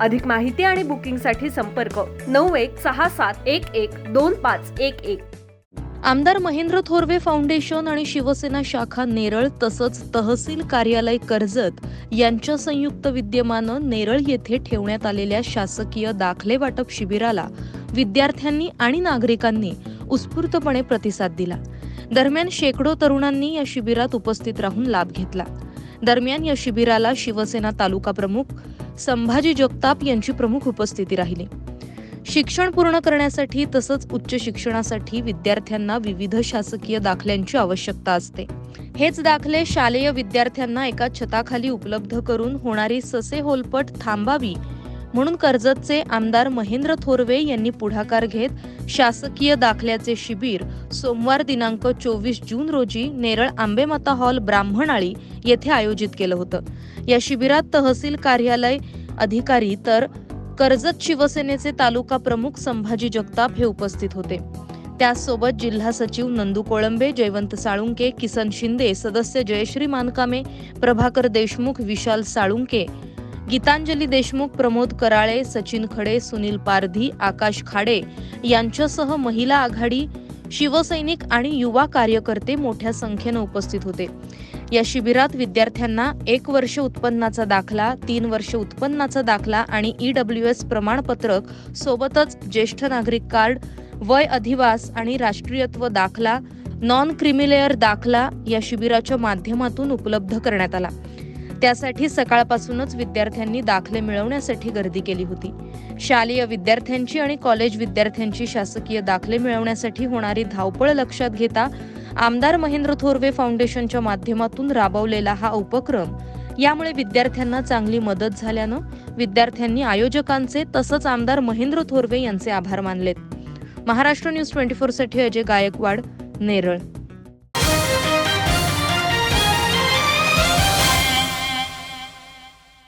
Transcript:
अधिक माहिती आणि बुकिंगसाठी संपर्क नऊ एक सहा सात एक एक दोन पाच एक एक. आमदार महेंद्र थोरवे फाउंडेशन आणि शिवसेना शाखा नेरळ तसंच तहसील कार्यालय कर्जत यांच्या संयुक्त विद्यमानं नेरळ येथे ठेवण्यात आलेल्या शासकीय दाखले वाटप शिबिराला विद्यार्थ्यांनी आणि नागरिकांनी उत्स्फूर्तपणे प्रतिसाद दिला. दरम्यान शेकडो तरुणांनी या शिबिरात उपस्थित राहून लाभ घेतला. दरम्यान या शिबिराला शिवसेना तालुका प्रमुख संभाजी जगताप यांची प्रमुख उपस्थिती राहिली. शिक्षण पूर्ण करण्यासाठी तसंच उच्च शिक्षणासाठी विद्यार्थ्यांना विविध शासकीय दाखल्यांची आवश्यकता असते. हेच दाखले शालेय विद्यार्थ्यांना एका छताखाली उपलब्ध करून होणारी ससे होलपट थांबावी म्हणून कर्जतचे आमदार महेंद्र थोरवे यांनी पुढाकार घेत शासकीय दाखल्याचे शिबिर सोमवार दिनांक चोवीस जून रोजी नेरळ आंबेमाता हॉल ब्राह्मणाळी येथे आयोजित केलं होतं. या शिबिरात तहसील कार्यालय अधिकारी तर कर्जत शिवसेनेचे तालुका प्रमुख संभाजी जगताप हे उपस्थित होते. त्याचसोबत जिल्हा सचिव नंदू कोळंबे जयवंत साळुंके किसन शिंदे सदस्य जयश्री मानकामे प्रभाकर देशमुख विशाल साळुंके गीतांजली देशमुख प्रमोद कराळे सचिन खडे सुनील पारधी आकाश खाडे यांच्यासह महिला आघाडी शिवसैनिक आणि युवा कार्यकर्ते मोठ्या संख्येनं उपस्थित होते. या शिबिरात विद्यार्थ्यांना एक वर्ष उत्पन्नाचा दाखला तीन वर्ष उत्पन्नाचा दाखला आणि ई डब्ल्यू एस प्रमाणपत्रक सोबतच ज्येष्ठ नागरिक कार्ड वय अधिवास आणि राष्ट्रीयत्व दाखला नॉन क्रिमिलेअर दाखला या शिबिराच्या माध्यमातून उपलब्ध करण्यात आला. त्यासाठी सकाळपासूनच विद्यार्थ्यांनी दाखले मिळवण्यासाठी गर्दी केली होती. शालेय विद्यार्थ्यांची आणि कॉलेज विद्यार्थ्यांची शासकीय दाखले मिळवण्यासाठी होणारी धावपळ लक्षात घेता आमदार महेंद्र थोरवे फाउंडेशनच्या माध्यमातून राबवलेला हा उपक्रम यामुळे विद्यार्थ्यांना चांगली मदत झाल्यानं विद्यार्थ्यांनी आयोजकांचे तसंच आमदार महेंद्र थोरवे यांचे आभार मानलेत. महाराष्ट्र न्यूज ट्वेंटी फोरसाठी अजय गायकवाड नेरळ.